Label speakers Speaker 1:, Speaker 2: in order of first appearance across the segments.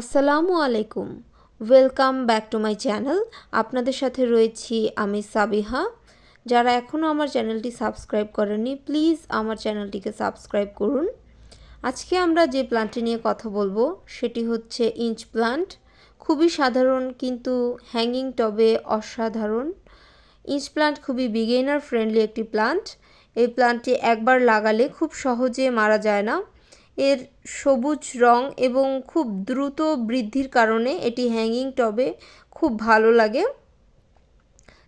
Speaker 1: আসসালামু আলাইকুম। Welcome back to my channel আপনাদের সাথে রয়েছি আমি সাবিহা। যারা এখনও আমার চ্যানেলটি সাবস্ক্রাইব করেননি প্লিজ আমার চ্যানেলটিকে সাবস্ক্রাইব করুন। আজকে আমরা যে প্লান্টটি নিয়ে কথা বলব, সেটি হচ্ছে ইঞ্চ প্লান্ট খুবই সাধারণ কিন্তু হ্যাঙ্গিং টবে অসাধারণ। ইঞ্চ প্লান্ট খুবই বিগেনার ফ্রেন্ডলি একটি প্লান্ট এই প্লান্টটি একবার লাগালে খুব সহজে মারা যায় না। এর সবুজ রং এবং খুব দ্রুত বৃদ্ধির কারণে এটি হ্যাঙ্গিং টবে খুব ভালো লাগে।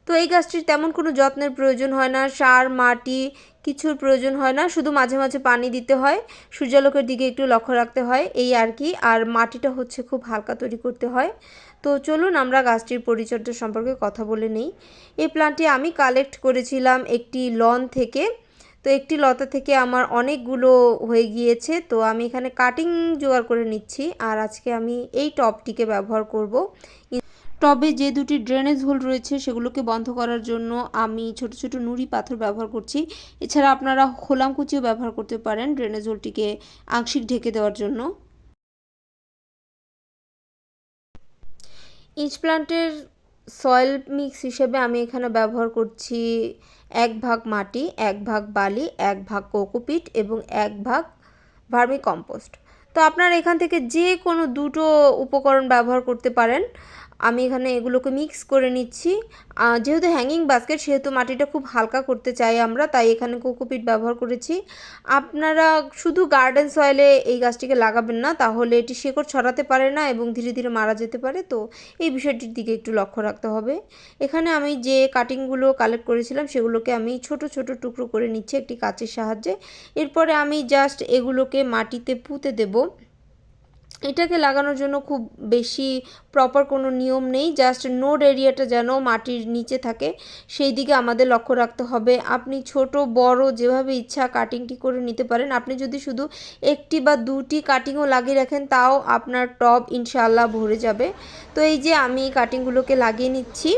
Speaker 1: তো এই গাছটির তেমন কোনো যত্নের প্রয়োজন হয় না, সার, মাটি কিছুর প্রয়োজন হয় না, শুধু মাঝে মাঝে পানি দিতে হয়, সূর্যালোকের দিকে একটু লক্ষ্য রাখতে হয়, এই আর কি। আর মাটিটা হচ্ছে খুব হালকা তৈরি করতে হয়। তো চলুন আমরা গাছটির পরিচর্যা সম্পর্কে কথা বলে নেই। এই প্লান্টটি আমি কালেক্ট করেছিলাম একটি লন থেকে। তো একটি লতা থেকে আমার অনেকগুলো হয়ে গিয়েছে, তো আমি এখানে কাটিং জোগাড় করে নিচ্ছি। আর আজকে আমি এই টপটিকে ব্যবহার করব। টবে যে দুটি ড্রেনেজ হোল রয়েছে, সেগুলোকে বন্ধ করার জন্য আমি ছোট ছোট নুড়ি পাথর ব্যবহার করছি। এছাড়া আপনারা খোলাম কুচিও ব্যবহার করতে পারেন ড্রেনেজ হোলটিকে আংশিক ঢেকে দেওয়ার জন্য। ইঞ্চ প্লান্টের সয়েল মিক্স হিসেবে আমি এখানে ব্যবহার করছি এক ভাগ মাটি, এক ভাগ বালি, এক ভাগ কোকোপিট এবং এক ভাগ ভার্মি কম্পোস্ট তো আপনারা এখান থেকে যে কোনো দুটো উপকরণ ব্যবহার করতে পারেন। আমি এখানে এগুলোকে মিক্স করে নিচ্ছি। যেহেতু হ্যাঙ্গিং বাস্কেট সেহেতু মাটিটা খুব হালকা করতে চাই আমরা, তাই এখানে কোকোপিট ব্যবহার করেছি। আপনারা শুধু গার্ডেন সয়েলে এই গাছটিকে লাগাবেন না, তাহলে এটি শেকড় ছড়াতে পারে না এবং ধীরে ধীরে মারা যেতে পারে। তো এই বিষয়টির দিকে একটু লক্ষ্য রাখতে হবে। এখানে আমি যে কাটিংগুলো কালেক্ট করেছিলাম, সেগুলোকে আমি ছোট ছোট টুকরো করে নিচ্ছি একটি কাচের সাহায্যে। এরপরে আমি জাস্ট এগুলোকে মাটিতে পুঁতে দেবো। এটাকে লাগানোর জন্য খুব বেশি প্রপার কোনো নিয়ম নেই জাস্ট নোড এরিয়াটা যেন মাটির নিচে থাকে, সেই দিকে আমাদের লক্ষ্য রাখতে হবে। আপনি ছোট, বড় যেভাবে ইচ্ছা কাটিংটি করে নিতে পারেন। আপনি যদি শুধু একটি বা দুটি কাটিংও লাগিয়ে রাখেন, তাও আপনার টব ইনশাল্লাহ ভরে যাবে। তো এই যে আমি কাটিংগুলোকে লাগিয়ে নিচ্ছি,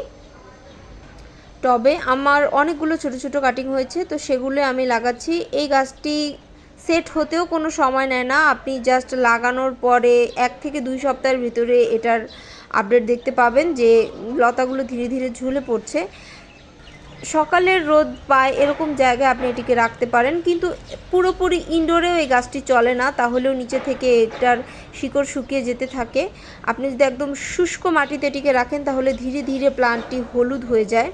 Speaker 1: টবে আমার অনেকগুলো ছোট ছোট কাটিং হয়েছে, তো সেগুলো আমি লাগাচ্ছি। এই গাছটি সেট হতেও কোনো সময় নেয় না। আপনি জাস্ট লাগানোর পরে এক থেকে দুই সপ্তাহের ভিতরে এটার আপডেট দেখতে পাবেন যে লতাগুলো ধীরে ধীরে ঝুলে পড়ছে। সকালের রোদ পায় এরকম জায়গায় আপনি এটিকে রাখতে পারেন। কিন্তু পুরোপুরি ইনডোরেও এই গাছটি চলে না, তাহলেও নিচে থেকে এটার শিকড় শুকিয়ে যেতে থাকে। আপনি যদি একদম শুষ্ক মাটিতে এটিকে রাখেন, তাহলে ধীরে ধীরে প্লান্টটি হলুদ হয়ে যায়।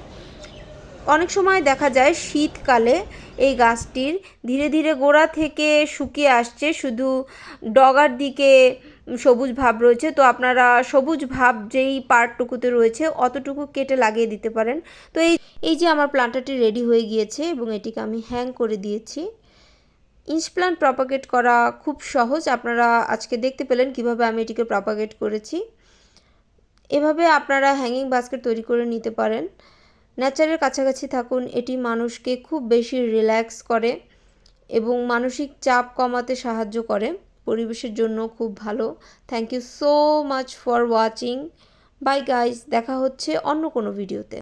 Speaker 1: অনেক সময় দেখা যায় শীতকালে এই গাছটির ধীরে ধীরে গোড়া থেকে শুকিয়ে আসছে, শুধু ডগার দিকে সবুজ ভাব রয়েছে। তো আপনারা সবুজ ভাব যেই পার্টটুকুতে রয়েছে, অতটুকু কেটে লাগিয়ে দিতে পারেন। তো এই এই যে আমার প্লান্টারটি রেডি হয়ে গিয়েছে এবং এটিকে আমি হ্যাং করে দিয়েছি। ইঞ্চ প্লান্ট প্রপাগেট করা খুব সহজ। আপনারা আজকে দেখতে পেলেন কীভাবে আমি এটিকে প্রপাগেট করেছি। এভাবে আপনারা হ্যাঙ্গিং বাস্কেট তৈরি করে নিতে পারেন। নেচারের কাছাকাছি থাকুন, এটি মানুষকে খুব বেশি রিল্যাক্স করে এবং মানসিক চাপ কমাতে সাহায্য করে। পরিবেশের জন্য খুব ভালো। Thank you so much for watching bye guys দেখা হচ্ছে অন্য কোনো ভিডিওতে